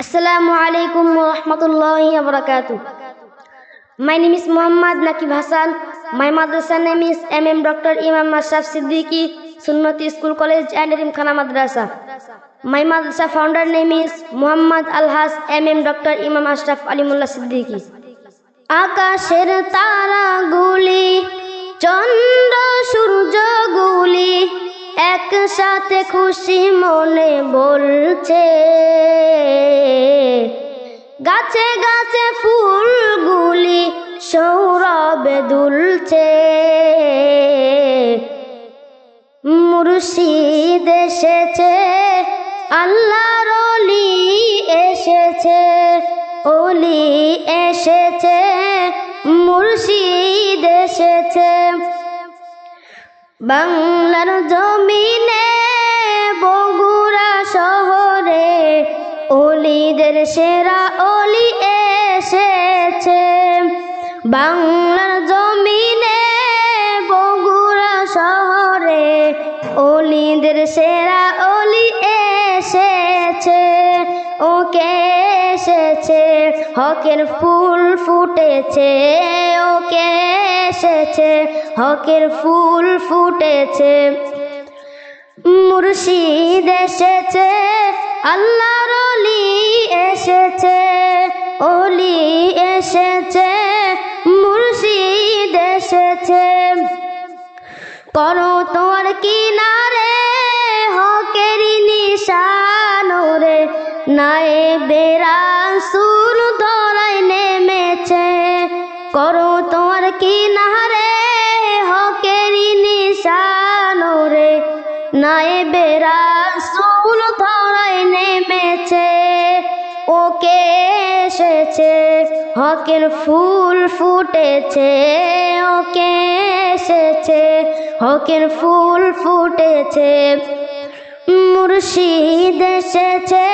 Assalamu alaikum wa rahmatullahi wa barakatuh. My name is Muhammad Nakib Hassan. My madrasa name is MM Dr. Imam Ashraf Siddiqui, Sunnati School College and Rimkhana Madrasa. My madrasa founder name is Muhammad Alhas MM Dr. Imam Ashraf Alimullah Siddiqui. আকাশের তারাগুলি চন্দ্র সূর্যগুলি একসাথে খুশি মনে বলছে, গাছে গাছে ফুলগুলি সৌরভে দুলছে। মুর্শিদ এসেছে, আল্লাহর অলি এসেছে অলি এসেছে। বাংলার জমিনে, বগুড়া শহরে অলিদের সেরা অলি এসেছে। বাংলার জমিনে, বগুড়া শহরে অলিদের সেরা অলি এসেছে। ওকে এসেছে, হকের ফুল ফুটেছে ওকে এসেছে, হকের ফুল ফুটেছে। মুর্শিদ এসেছে, আল্লাহর অলি এসেছে অলি এসেছে, মুর্শিদ এসেছে। করো তোমার কিনারে, হকেরি নিশানোরে নায়ে বেরা সুর নায়ে বেরা সুর ধরাই নেমেছে, ওকে এসেছে, হকের ফুল ফুটেছে, ওকে এসেছে, হকের ফুল ফুটেছে। মুর্শিদ এসেছে,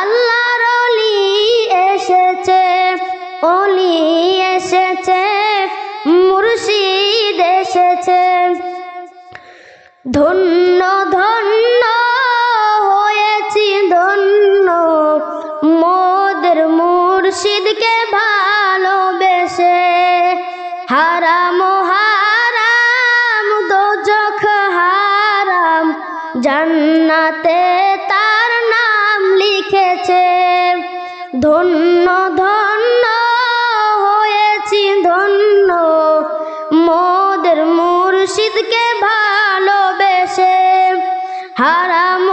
আল্লাহর অলি এসেছে অলি এসেছে, মুর্শিদ এসেছে। ধন্য মুর্শিদকে ভালোবেসে, হারাম হারাম, দোজখ হারাম, জান্নাতে তার নাম লিখেছে। ধন্য ধন্য হয়েছি, ধন্য, মোদের মুর্শিদকে ভালোবেসে, হারাম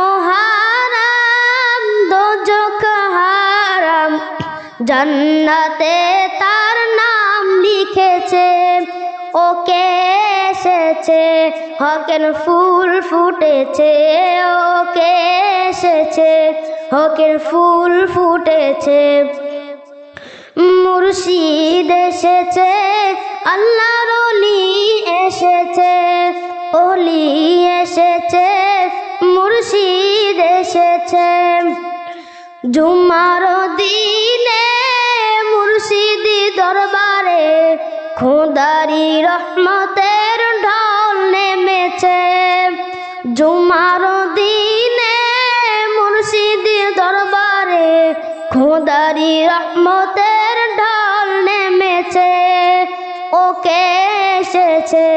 জান্নাতে তার নাম লিখেছে, ওকে এসেছে, হকের ফুল ফুটেছে, ওকে এসেছে, হকের ফুল ফুটেছে। মুর্শিদ এসেছে, আল্লাহর অলি এসেছে অলি এসেছে, মুর্শিদ এসেছে। জুমার দিনে খোদারি রহমতের ঢল নেমেছে। জুমার দিনে মুর্শিদি দরবারে খোদারি রহমতের ঢল নেমেছে। ওকে এসেছে,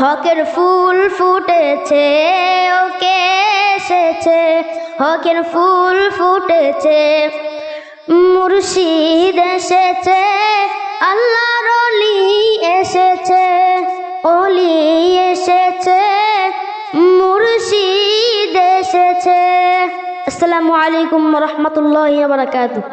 হকের ফুল ফুটেছে। ওকে এসেছে, হকের ফুল ফুটেছে। মুর্শিদ এসেছে, আল্লাহর এসেছে অলি এসেছে মুর্শিদ এসেছে। আসসালামু আলাইকুম রহমতুল্লাহ বারকাতুহ।